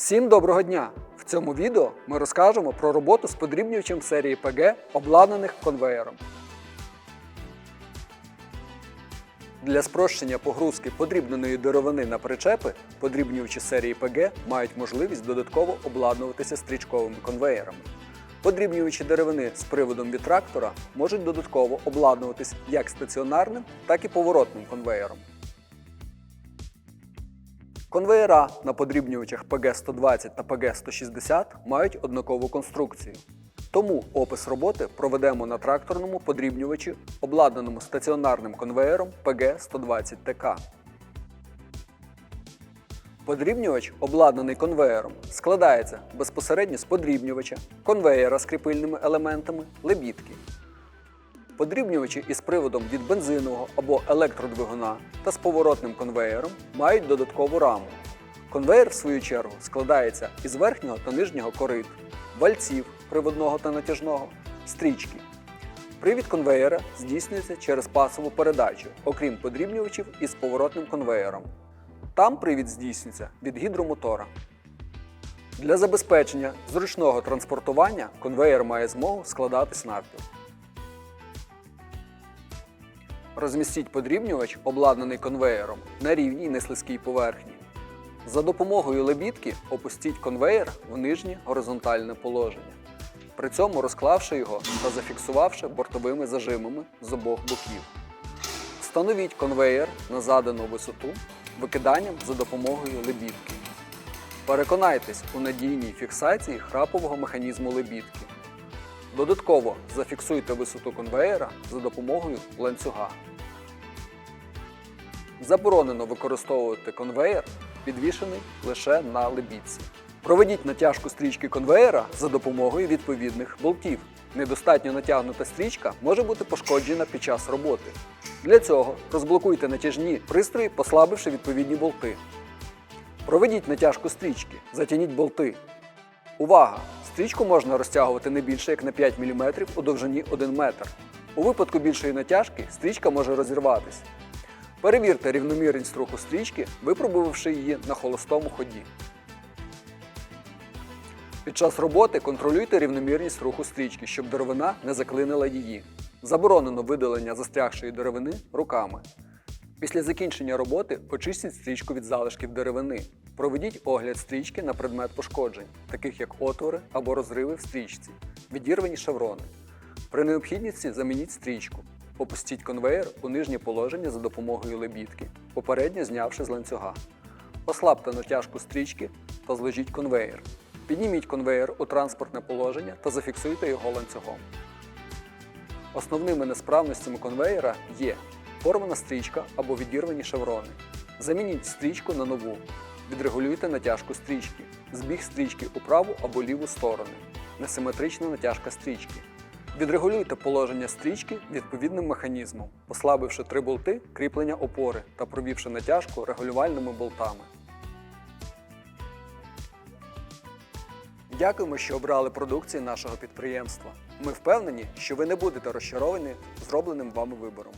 Всім доброго дня! В цьому відео ми розкажемо про роботу з подрібнювачем серії PG, обладнаних конвеєром. Для спрощення погрузки подрібненої деревини на причепи подрібнювачі серії PG мають можливість додатково обладнуватися стрічковими конвеєрами. Подрібнювачі деревини з приводом від трактора можуть додатково обладнуватись як стаціонарним, так і поворотним конвеєром. Конвеєра на подрібнювачах PG-120 та PG-160 мають однакову конструкцію. Тому опис роботи проведемо на тракторному подрібнювачі, обладнаному стаціонарним конвеєром PG-120TK. Подрібнювач, обладнаний конвеєром, складається безпосередньо з подрібнювача, конвеєра з кріпильними елементами, лебідки. Подрібнювачі із приводом від бензинового або електродвигуна та з поворотним конвеєром мають додаткову раму. Конвеєр, в свою чергу, складається із верхнього та нижнього корит, вальців приводного та натяжного, стрічки. Привід конвеєра здійснюється через пасову передачу, окрім подрібнювачів із поворотним конвеєром. Там привід здійснюється від гідромотора. Для забезпечення зручного транспортування конвеєр має змогу складатись навпіл. Розмістіть подрібнювач, обладнаний конвеєром, на рівній неслизькій поверхні. За допомогою лебідки опустіть конвеєр в нижнє горизонтальне положення, при цьому розклавши його та зафіксувавши бортовими зажимами з обох боків. Встановіть конвеєр на задану висоту викиданням за допомогою лебідки. Переконайтесь у надійній фіксації храпового механізму лебідки. Додатково зафіксуйте висоту конвеєра за допомогою ланцюга. Заборонено використовувати конвеєр, підвішений лише на лебідці. Проведіть натяжку стрічки конвеєра за допомогою відповідних болтів. Недостатньо натягнута стрічка може бути пошкоджена під час роботи. Для цього розблокуйте натяжні пристрої, послабивши відповідні болти. Проведіть натяжку стрічки, затягніть болти. Увага! Стрічку можна розтягувати не більше як на 5 мм у довжині 1 метр. У випадку більшої натяжки стрічка може розірватися. Перевірте рівномірність руху стрічки, випробувавши її на холостому ході. Під час роботи контролюйте рівномірність руху стрічки, щоб деревина не заклинила її. Заборонено видалення застрягшої деревини руками. Після закінчення роботи почистіть стрічку від залишків деревини. Проведіть огляд стрічки на предмет пошкоджень, таких як отвори або розриви в стрічці, відірвані шеврони. При необхідності замініть стрічку. Опустіть конвеєр у нижнє положення за допомогою лебідки, попередньо знявши з ланцюга. Ослабте натяжку стрічки та зложіть конвеєр. Підніміть конвеєр у транспортне положення та зафіксуйте його ланцюгом. Основними несправностями конвеєра є порвана стрічка або відірвані шеврони. Замініть стрічку на нову. Відрегулюйте натяжку стрічки. Збіг стрічки у праву або ліву сторони. Несиметрична натяжка стрічки. Відрегулюйте положення стрічки відповідним механізмом, послабивши три болти кріплення опори та провівши натяжку регулювальними болтами. Дякуємо, що обрали продукцію нашого підприємства. Ми впевнені, що ви не будете розчаровані зробленим вами вибором.